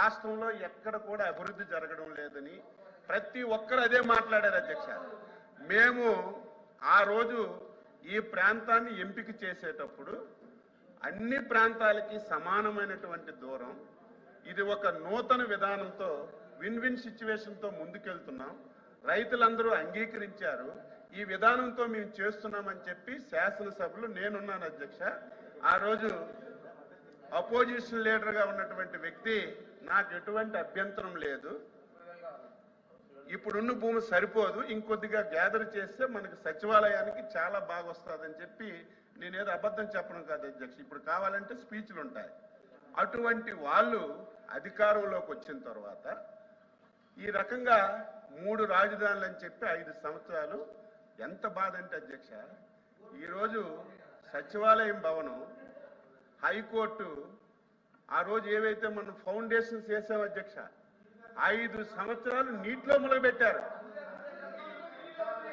రాష్ట్రంలో ఎక్కడ కూడా అభివృద్ధి జరగడం లేదని ప్రతి ఒక్కరు అదే మాట్లాడారు అధ్యక్ష. మేము ఆ రోజు ఈ ప్రాంతాన్ని ఎంపిక చేసేటప్పుడు అన్ని ప్రాంతాలకి సమానమైనటువంటి దూరం ఇది ఒక నూతన విధానంతో విన్ విన్ సిచ్యువేషన్తో ముందుకెళ్తున్నాం. రైతులందరూ అంగీకరించారు. ఈ విధానంతో మేము చేస్తున్నామని చెప్పి శాసనసభలో నేనున్నాను అధ్యక్ష. ఆ రోజు అపోజిషన్ లీడర్గా ఉన్నటువంటి వ్యక్తి నాకు ఎటువంటి అభ్యంతరం లేదు. ఇప్పుడున్న భూమి సరిపోదు. ఇంకొద్దిగా గ్యాదర్ చేస్తే మనకి సచివాలయానికి చాలా బాగా వస్తుందని చెప్పి నేనేదో అబద్ధం చెప్పడం కాదు అధ్యక్ష. ఇప్పుడు కావాలంటే స్పీచ్లు ఉంటాయి. అటువంటి వాళ్ళు అధికారంలోకి వచ్చిన తర్వాత ఈ రకంగా మూడు రాజధానులు అని చెప్పి ఐదు సంవత్సరాలు ఎంత బాధ అంటే అధ్యక్ష ఈరోజు సచివాలయం భవనం హైకోర్టు ఆ రోజు ఏవైతే మనం ఫౌండేషన్స్ చేసాం అధ్యక్ష ఐదు సంవత్సరాలు నీటిలో మొదలుపెట్టారు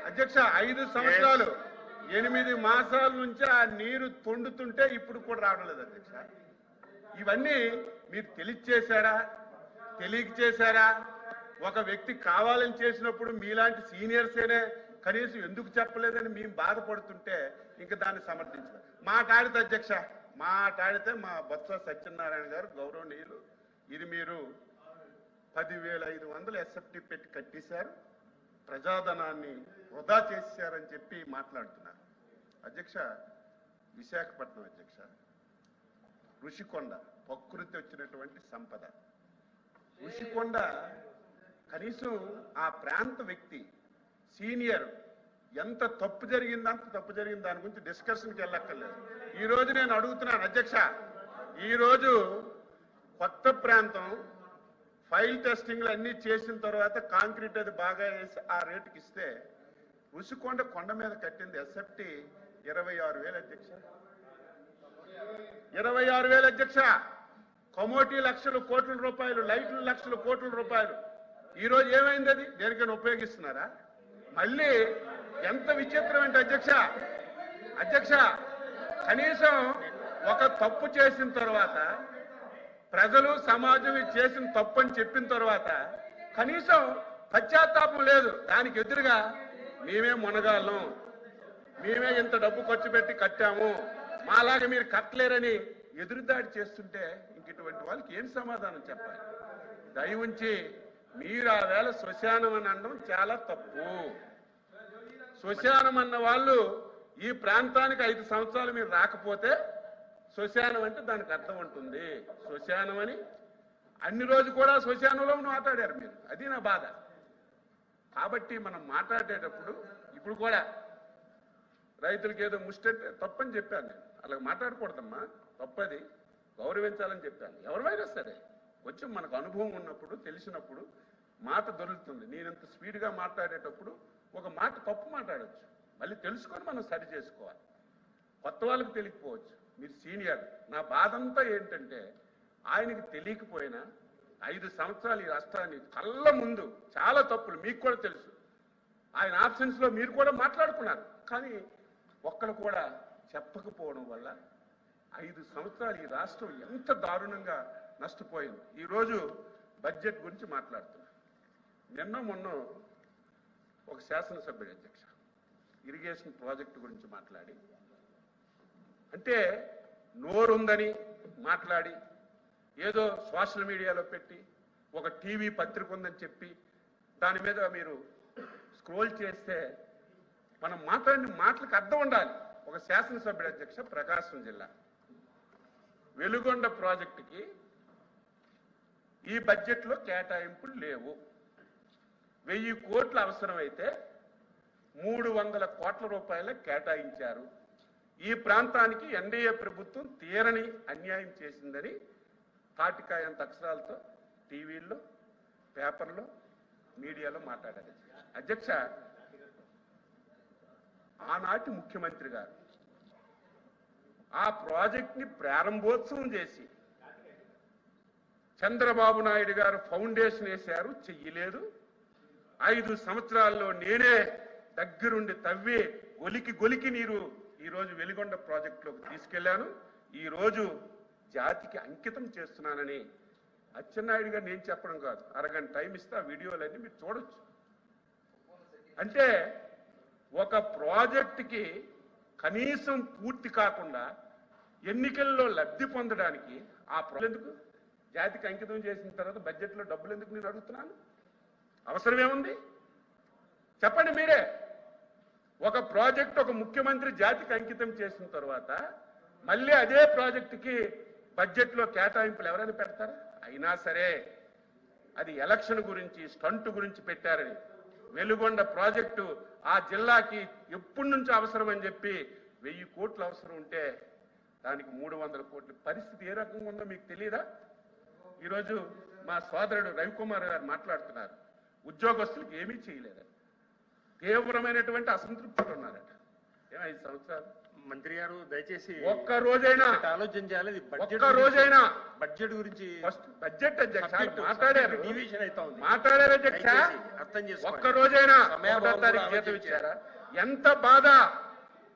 అధ్యక్ష ఐదు సంవత్సరాలు. ఎనిమిది మాసాల నుంచి ఆ నీరు తొండుతుంటే ఇప్పుడు కూడా రావడం లేదు అధ్యక్ష. ఇవన్నీ మీరు తెలియచేశారా? తెలియక చేశారా ఒక వ్యక్తి కావాలని చేసినప్పుడు మీలాంటి సీనియర్సేనే కనీసం ఎందుకు చెప్పలేదని మేము బాధపడుతుంటే ఇంకా దాన్ని సమర్థించారు మాట్లాడితే అధ్యక్ష. మాట్లాడితే మా బొత్స సత్యనారాయణ గారు గౌరవనీయులు ఇది మీరు పదివేల ఐదు వందలు ఎస్ఎఫ్టీ పెట్టి కట్టేశారు ప్రజాధనాన్ని వృధా చేశారని చెప్పి మాట్లాడుతున్నారు. అధ్యక్ష విశాఖపట్నం అధ్యక్ష ఋషికొండ ప్రకృతి వచ్చినటువంటి సంపద. ఋషికొండ కనీసం ఆ ప్రాంత వ్యక్తి సీనియర్ ఎంత తప్పు జరిగిందో అంత తప్పు జరిగింది. దాని గురించి డిస్కషన్కి వెళ్ళక్కర్లేదు. ఈ రోజు నేను అడుగుతున్నాను అధ్యక్ష ఈ రోజు కొత్త ప్రాంతం ఫైల్ టెస్టింగ్లు అన్ని చేసిన తర్వాత కాంక్రీట్ అది బాగా వేసి ఆ రేటుకి ఇస్తే ఋషికొండ కొండ మీద కట్టింది ఎస్ఎఫ్టీ ఇరవై ఆరు వేలు అధ్యక్ష. ఇరవై ఆరు వేలు అధ్యక్ష. కమోటీ లక్షలు కోట్ల రూపాయలు లైట్లు లక్షలు కోట్ల రూపాయలు. ఈ రోజు ఏమైంది అది? దేనికైనా ఉపయోగిస్తున్నారా? మళ్ళీ ఎంత విచిత్రం అంటే అధ్యక్ష అధ్యక్ష కనీసం ఒక తప్పు చేసిన తర్వాత ప్రజలు సమాజం చేసిన తప్పు అని చెప్పిన తర్వాత కనీసం పశ్చాత్తాపం లేదు. దానికి ఎదురుగా మేమే మునగాళ్ళం. మేమే ఇంత డబ్బు ఖర్చు పెట్టి కట్టాము. మాలాగా మీరు కట్టలేరని ఎదురుదాడి చేస్తుంటే ఇంక ఇటువంటి వాళ్ళకి ఏం సమాధానం చెప్పాలి? దయ ఉంచి మీరు ఆ వేళ శ్మశానం అని అనడం చాలా తప్పు. శ్మశానం అన్న వాళ్ళు ఈ ప్రాంతానికి ఐదు సంవత్సరాలు మీరు రాకపోతే శ్మశానం అంటే దానికి అర్థం ఉంటుంది. శ్మశానం అని అన్ని రోజు కూడా శ్మశానంలో మాట్లాడారు మీరు. అది నా బాధ. కాబట్టి మనం మాట్లాడేటప్పుడు ఇప్పుడు కూడా రైతులకి ఏదో ముష్టంటే తప్పని చెప్పాను నేను. అలా మాట్లాడకూడదమ్మా. తప్పది. గౌరవించాలని చెప్పాను. ఎవరివైనా సరే కొంచెం మనకు అనుభవం ఉన్నప్పుడు తెలిసినప్పుడు మాట దొరుకుతుంది. నేనంత స్పీడ్గా మాట్లాడేటప్పుడు ఒక మాట తప్పు మాట్లాడొచ్చు. మళ్ళీ తెలుసుకొని మనం సరి చేసుకోవాలి. కొత్త వాళ్ళకి తెలియకపోవచ్చు. మీరు సీనియర్. నా బాధంతా ఏంటంటే ఆయనకి తెలియకపోయినా ఐదు సంవత్సరాలు ఈ రాష్ట్రాన్ని కళ్ళ ముందు చాలా తప్పులు మీకు కూడా తెలుసు. ఆయన ఆప్షన్స్లో మీరు కూడా మాట్లాడుకున్నారు. కానీ ఒక్కరు కూడా చెప్పకపోవడం వల్ల ఐదు సంవత్సరాలు ఈ రాష్ట్రం ఎంత దారుణంగా నష్టపోయింది. ఈరోజు బడ్జెట్ గురించి మాట్లాడుతున్నాం. నిన్న మొన్న ఒక శాసనసభ్యుడు అధ్యక్ష ఇరిగేషన్ ప్రాజెక్టు గురించి మాట్లాడి అంటే నోరుందని మాట్లాడి ఏదో సోషల్ మీడియాలో పెట్టి ఒక టీవీ పత్రిక ఉందని చెప్పి దాని మీద మీరు స్క్రోల్ చేస్తే మనం మాట్లాడిన మాటలకు అర్థం ఉండాలి. ఒక శాసనసభ్యుడు అధ్యక్ష ప్రకాశం జిల్లా. వెలుగొండ ప్రాజెక్టుకి ఈ బడ్జెట్లో కేటాయింపులు లేవు. వెయ్యి కోట్లు అవసరమైతే మూడు వందల కోట్ల రూపాయల కేటాయించారు. ఈ ప్రాంతానికి ఎన్డీఏ ప్రభుత్వం తీరని అన్యాయం చేసిందని తాటికాయంత అక్షరాలతో టీవీల్లో పేపర్లో మీడియాలో మాట్లాడారు. అధ్యక్ష ఆనాటి ముఖ్యమంత్రి గారు ఆ ప్రాజెక్ట్ని ప్రారంభోత్సవం చేసి చంద్రబాబు నాయుడు గారు ఫౌండేషన్ వేశారు చెయ్యలేదు. ఐదు సంవత్సరాల్లో నేనే దగ్గరుండి తవ్వి గొలికి గొలికి నీరు ఈరోజు వెలిగొండ ప్రాజెక్టులోకి తీసుకెళ్ళాను ఈ రోజు జాతికి అంకితం చేస్తున్నానని అచ్చెన్నాయుడు గారు నేను చెప్పడం కాదు. అరగంట టైం ఇస్తే ఆ వీడియోలన్నీ మీరు చూడొచ్చు. అంటే ఒక ప్రాజెక్టుకి కనీసం పూర్తి కాకుండా ఎన్నికల్లో లబ్ధి పొందడానికి ఆ ప్రాజెక్ట్ ఎందుకు? జాతికి అంకితం చేసిన తర్వాత బడ్జెట్లో డబ్బులు ఎందుకు నేను అడుగుతున్నాను? అవసరమేముంది? చెప్పండి మీరే. ఒక ప్రాజెక్ట్ ఒక ముఖ్యమంత్రి జాతికి అంకితం చేసిన తర్వాత మళ్ళీ అదే ప్రాజెక్టుకి బడ్జెట్లో కేటాయింపులు ఎవరైనా పెడతారా? అయినా సరే అది ఎలక్షన్ గురించి స్టంట్ గురించి పెట్టారని. వెలుగొండ ప్రాజెక్టు ఆ జిల్లాకి ఎప్పటి నుంచి అవసరం అని చెప్పి వెయ్యి కోట్లు అవసరం ఉంటే దానికి మూడు వందల కోట్ల పరిస్థితి ఏ రకంగా ఉందో మీకు తెలియదా ఈరోజు మా సోదరుడు రవికుమార్ గారు మాట్లాడుతున్నారు. ఉద్యోగస్తులకు ఏమీ చేయలేదట. తీవ్రమైనటువంటి అసంతృప్తులు ఉన్నారట. ఐదు సంవత్సరాలు? మంత్రి గారు దయచేసి ఒక్క రోజైనా ఆలోచన చేయాలి. ఒక్క రోజైనా. బడ్జెట్ గురించి ఫస్ట్ బడ్జెట్ అధ్యక్ష మాట్లాడారు. అవుతా ఉంది. మాట్లాడారు అధ్యక్ష. అర్థం చేసుకోండి. ఒక్క రోజైనా జీతం. ఇచ్చారా? ఎంత బాధ?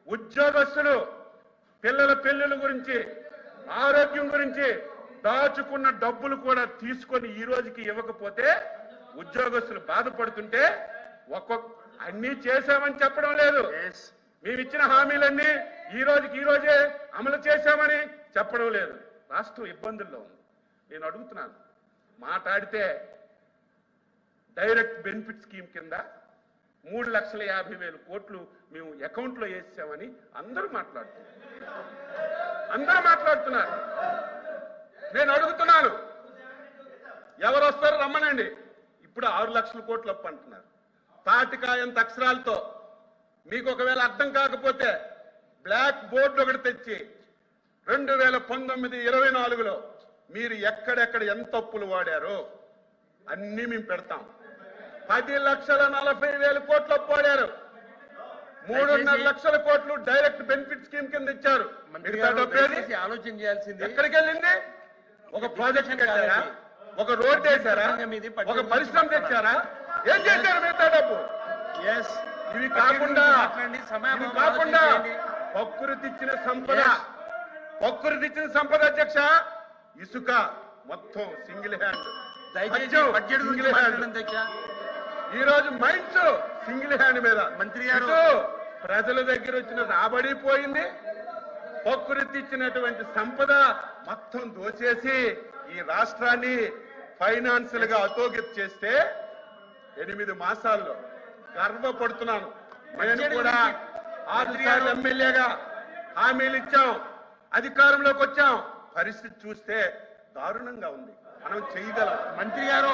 ఉద్యోగస్తులు పిల్లల పెళ్ళిళ్ళ గురించి ఆరోగ్యం గురించి దాచుకున్న డబ్బులు కూడా తీసుకొని ఈ రోజుకి ఇవ్వకపోతే ఉద్యోగస్తులు బాధపడుతుంటే ఒక్కొక్క అన్ని చేశామని చెప్పడం లేదు. మేము ఇచ్చిన హామీలన్నీ ఈ రోజుకి ఈ రోజే అమలు చేశామని చెప్పడం లేదు. రాష్ట్రం ఇబ్బందుల్లో ఉంది. నేను అడుగుతున్నాను మాట్లాడితే డైరెక్ట్ బెనిఫిట్ స్కీమ్ కింద మూడు లక్షల యాభై వేలు కోట్లు మేము అకౌంట్లో వేసామని అందరూ మాట్లాడుతున్నారు. అందరూ మాట్లాడుతున్నారు. నేను అడుగుతున్నాను ఎవరు వస్తారు రమ్మనండి. ఇప్పుడు ఆరు లక్షల కోట్లు అప్పు అంటున్నారు. తాటికాయంత అక్షరాలతో మీకు ఒకవేళ అర్థం కాకపోతే బ్లాక్ బోర్డు ఒకటి తెచ్చి రెండు వేల పంతొమ్మిది ఇరవై నాలుగులో మీరు ఎక్కడెక్కడ ఎంత అప్పులు వాడారో అన్నీ మేము పెడతాం. పది లక్షల నలభై వేల కోట్లు అప్పు వాడారు. మూడున్నర లక్షల కోట్లు డైరెక్ట్ బెనిఫిట్ స్కీమ్ కింద ఇచ్చారు. ఆలోచన చేయాల్సింది ఎక్కడికి వెళ్ళింది ఒక ప్రాజెక్ట్ కట్టారా. ఒక రోడ్ వేశారా? ఒక పరిశ్రమ తెచ్చారా? ఏం చేశారు మిగతా డబ్బు? ఇవి కాకుండా ఇవి కాకుండా ప్రకృతి ఇచ్చిన సంపద. Yes. ప్రకృతి ఇచ్చిన సంపద అధ్యక్ష ఇసుక మొత్తం సింగిల్ హ్యాండ్. Single hand. ఈ రోజు మైండ్స్ సింగిల్ హ్యాండ్ మీద. మంత్రి గారు- ప్రజల దగ్గర వచ్చిన రాబడి పోయింది. ప్రకృతి ఇచ్చినటువంటి సంపద మొత్తం దోచేసి ఈ రాష్ట్రాన్ని ఫైనాన్షియల్గా అతోగతి చేస్తే ఎనిమిది మాసాల్లో గర్వపడుతున్నాను. నేను కూడా ఆరు ఎమ్మెల్యేగా హామీలు ఇచ్చాం అధికారంలోకి వచ్చాం. పరిస్థితి చూస్తే దారుణంగా ఉంది. మనం చేయగలం. మంత్రి గారు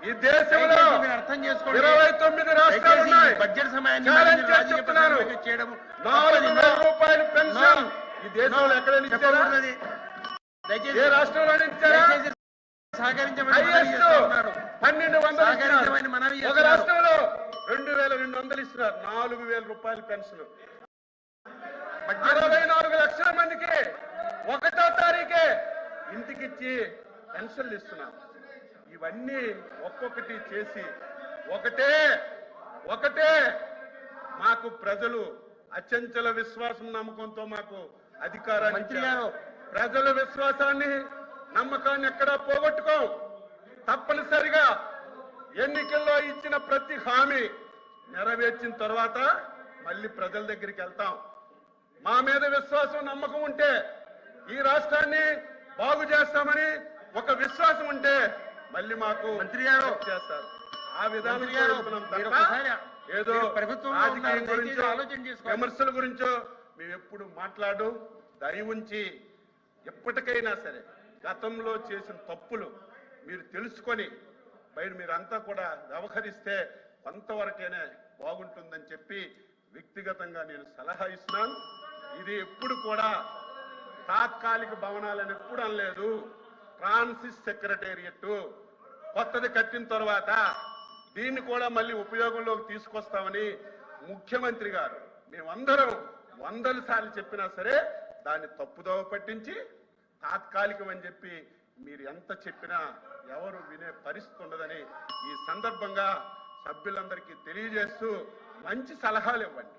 ఈ దేశంలో దయచేసి మీరు అర్థం చేసుకోండి. ఇరవై తొమ్మిది రాష్ట్రాలు దయచేసి ఉన్నాయి. ఈ బడ్జెట్ సమయాన్ని ఛాలెంజ్ మీరు చేసి రాజకీయ చెప్తున్నాను. ప్రచారానికి చేయడం నాలుగు తప్పది. వేల రూపాయలు పెన్షన్ No. ఈ దేశంలో ఎక్కడైనా ఇచ్చారా? చెప్పకూడదు. దయచేసి ఏ రాష్ట్రంలో ఇచ్చారా? దయచేసి సహకరించమని మనవి హైయెస్ట్ చేస్తా ఉన్నారు. పన్నెండు వందలు ఒక. రాష్ట్రంలో రెండు వేల రెండు వందలు ఇస్తున్నారు. నాలుగు వేల రూపాయలు పెన్షన్. అరవై నాలుగు లక్షల మందికి ఒకటో తారీఖే ఇంటికిచ్చి పెన్షన్లు ఇస్తున్నాం. ఇవన్నీ ఒక్కొక్కటి చేసి ఒకటే ఒకటే మాకు ప్రజలు అచంచల విశ్వాసం నమ్మకంతో మాకు అధికారాన్ని. ప్రజల విశ్వాసాన్ని నమ్మకాన్ని ఎక్కడా పోగొట్టుకోం తప్పనిసరిగా ఎన్నికల్లో ఇచ్చిన ప్రతి హామీ నెరవేర్చిన తర్వాత మళ్ళీ ప్రజల దగ్గరికి వెళ్తాం. మా మీద విశ్వాసం నమ్మకం ఉంటే ఈ రాష్ట్రాన్ని బాగు చేస్తామని ఒక విశ్వాసం ఉంటే మళ్ళీ మాకు మంత్రి గారు. చేస్తారు ఆ విధానం ఏదో మీరు ప్రభుత్వంలో రాజకీయం గురించో. విమర్శల గురించో మేము ఎప్పుడు మాట్లాడు దయ ఉంచి ఎప్పటికైనా సరే గతంలో చేసిన తప్పులు మీరు తెలుసుకొని బయట మీరంతా కూడా వ్యవహరిస్తే కొంతవరకైనా బాగుంటుందని చెప్పి వ్యక్తిగతంగా నేను సలహా ఇస్తున్నాను ఇది ఎప్పుడు కూడా తాత్కాలిక భవనాలని ఎప్పుడు అనలేదు. ఫ్రాన్సిస్ సెక్రటేరియట్ కొత్తది కట్టిన తర్వాత దీన్ని కూడా మళ్ళీ ఉపయోగంలోకి తీసుకొస్తామని ముఖ్యమంత్రి గారు మేమందరం వందల సార్లు చెప్పినా సరే దాన్ని తప్పుదోవ పట్టించి తాత్కాలికం అని చెప్పి మీరు ఎంత చెప్పినా ఎవరు వినే పరిస్థితి ఉండదని ఈ సందర్భంగా సభ్యులందరికీ తెలియజేస్తూ మంచి సలహాలు ఇవ్వండి.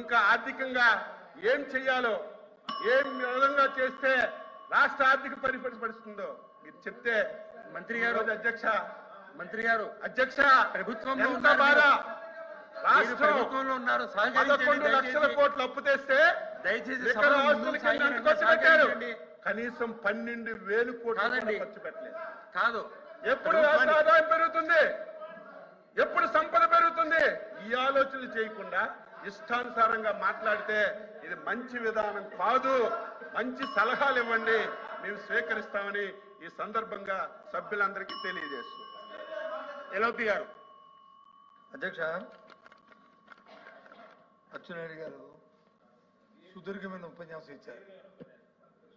ఇంకా ఆర్థికంగా ఏం చెయ్యాలో ఏం విధంగా చేస్తే రాష్ట్ర ఆర్థిక పరిపరి పడుతుందో మీరు చెప్తే మంత్రి గారు అధ్యక్ష మంత్రి గారు అధ్యక్ష ప్రభుత్వంలో ఎంత ఉన్నారు బాధ మీరు రాష్ట్రం ప్రభుత్వంలో ఉన్నారు పదకొండు సహకరించండి లక్షల. కోట్లు అప్పు తెస్తే దయచేసి. కనీసం పన్నెండు వేలు కోట్లు. ఖర్చు పెట్టలేదు కాదు ఎప్పుడు రాష్ట్ర ఆదాయం పెరుగుతుంది ఎప్పుడు సంపద పెరుగుతుంది ఈ ఆలోచనలు చేయకుండా ఇష్టానుసారంగా మాట్లాడితే ఇది మంచి విధానం కాదు. మంచి సలహాలు ఇవ్వండి. మేము స్వీకరిస్తామని ఈ సందర్భంగా సభ్యులందరికీ తెలియజేస్తున్నాం ఎల్ఓపి గారు. అధ్యక్ష అచ్చెన్నాయుడు గారు సుదీర్ఘమైన ఉపన్యాసం ఇచ్చారు.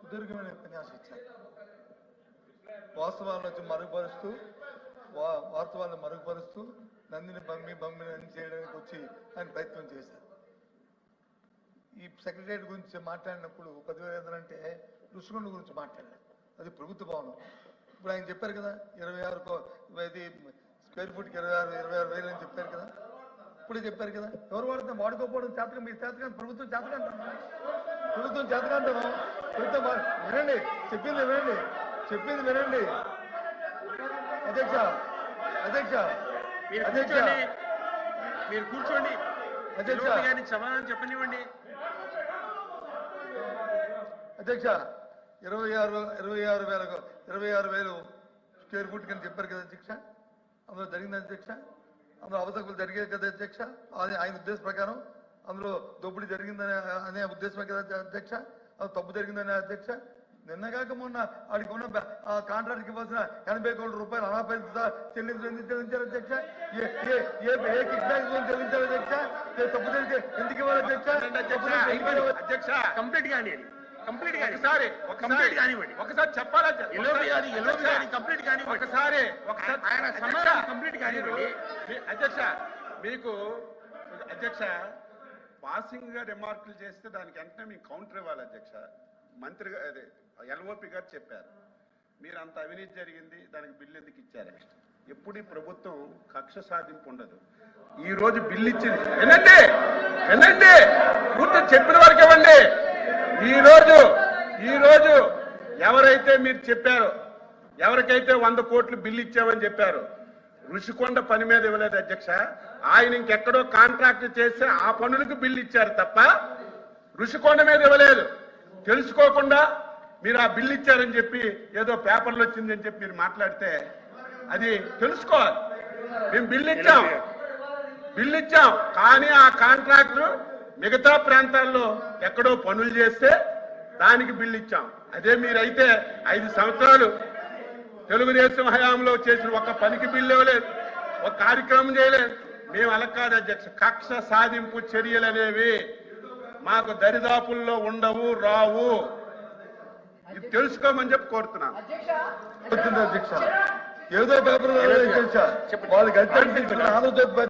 సుదీర్ఘమైన ఉపన్యాసం ఇచ్చారు. వాస్తవాలను వచ్చి మరుగుపరుస్తూ వా వాస్తవాలను మరుగుపరుస్తూ నందిని బమ్మి బమ్మిని చేయడానికి వచ్చి ఆయన ప్రయత్నం చేశారు. ఈ సెక్రటరియట్ గురించి మాట్లాడినప్పుడు పదివేల అంటే ఋషికొండ గురించి మాట్లాడారు. అది ప్రభుత్వ భవనం. ఇప్పుడు ఆయన చెప్పారు కదా ఇరవై ఆరు ఇది స్క్వేర్ ఫీట్కి ఇరవై ఆరు ఇరవై ఆరు వేలు అని చెప్పారు కదా. ఇప్పుడే చెప్పారు కదా ఎవరు వాడితే వాడుకోకపోవడం చేతకం మీ చేతకం ప్రభుత్వం చేతకంటాను ప్రభుత్వం చేతకంటాను ప్రభుత్వం వినండి చెప్పింది వినండి చెప్పింది వినండి. అధ్యక్ష అధ్యక్ష. మీరు కూర్చోండి. మీరు కూర్చోండి. అధ్యక్ష. ఎల్ఓపి గారికి సమాధానం చెప్పనివ్వండి. అధ్యక్ష! ఇరవై ఆరు ఇరవై ఆరు వేల ఇరవై ఆరు వేలు స్క్వేర్ ఫుట్ కింద చెప్పారు కదా అధ్యక్ష? అందులో జరిగింది అధ్యక్ష? అందులో అవతకులు జరిగేది కదా అధ్యక్ష? అది ఆయన ఉద్దేశ ప్రకారం అందులో దోపిడీ జరిగిందనే అనే ఉద్దేశమే కదా అధ్యక్ష? అది తప్పు జరిగిందనే అధ్యక్ష? నిన్న కాక మొన్న వాడికి ఉన్న ఆ కాంట్రాక్ట్కి ఇవ్వాల్సిన ఎనభై కోట్ల రూపాయలు అనాపరిత చెల్లించడం ఎందుకు చెల్లించారు అధ్యక్ష? ఏ ఏ ఏ ఏ కిక్ బ్యాక్ చెల్లించారు అధ్యక్ష? తప్పు జరిగితే ఎందుకు ఇవ్వాలి అధ్యక్ష? అధ్యక్ష కంప్లీట్ కానివ్వండి. కంప్లీట్ కాని ఒకసారి కంప్లీట్ కానివ్వండి. ఒకసారి చెప్పాలా కంప్లీట్ కానివ్వండి. ఒకసారి ఒకసారి ఆయన సమాధానం కంప్లీట్ కానివ్వండి. అధ్యక్ష మీకు అధ్యక్ష పాసింగ్గా రిమార్కులు చేస్తే దానికి వెంటనే మీకు కౌంటర్ ఇవ్వాలి అధ్యక్ష. మంత్రి గా- అదే ఎల్ఓపి గారు చెప్పారు. మీరు అంత అవినీతి జరిగింది దానికి బిల్లు ఎందుకు ఇచ్చారు? ఎప్పుడు ఈ ప్రభుత్వం కక్ష సాధింపు ఉండదు. ఈ రోజు బిల్లు ఇచ్చింది. వినండి వినండి పూర్తి చెప్పిన వరకు ఇవ్వండి! ఈ రోజు ఈ రోజు ఎవరైతే మీరు చెప్పారు ఎవరికైతే వంద కోట్లు బిల్లు ఇచ్చామని చెప్పారు ఋషికొండ పని మీద ఇవ్వలేదు అధ్యక్ష. ఆయన ఇంకెక్కడో కాంట్రాక్ట్ చేస్తే ఆ పనులకు బిల్లు ఇచ్చారు తప్ప ఋషికొండ మీద ఇవ్వలేదు. తెలుసుకోకుండా మీరు ఆ బిల్లు ఇచ్చారని చెప్పి ఏదో పేపర్లో వచ్చిందని చెప్పి మీరు మాట్లాడితే అది తెలుసుకోవాలి. మేము బిల్లు ఇచ్చాం. బిల్లు ఇచ్చాం. కానీ ఆ కాంట్రాక్టర్ మిగతా ప్రాంతాల్లో ఎక్కడో పనులు చేస్తే దానికి బిల్లు ఇచ్చాం. అదే మీరైతే ఐదు సంవత్సరాలు తెలుగుదేశం హయాంలో చేసిన ఒక్క పనికి బిల్లు ఇవ్వలేదు. ఒక కార్యక్రమం చేయలేదు. మేము అలకాదు అధ్యక్ష కక్ష సాధింపు చర్యలు అనేవి మాకు దరిదాపుల్లో ఉండవు రావు. ఇది తెలుసుకోమని చెప్పి కోరుతున్నాను. చెప్తుంది అధ్యక్ష ఏదో పేపర్ అధ్యక్ష వాళ్ళకి అధ్యక్ష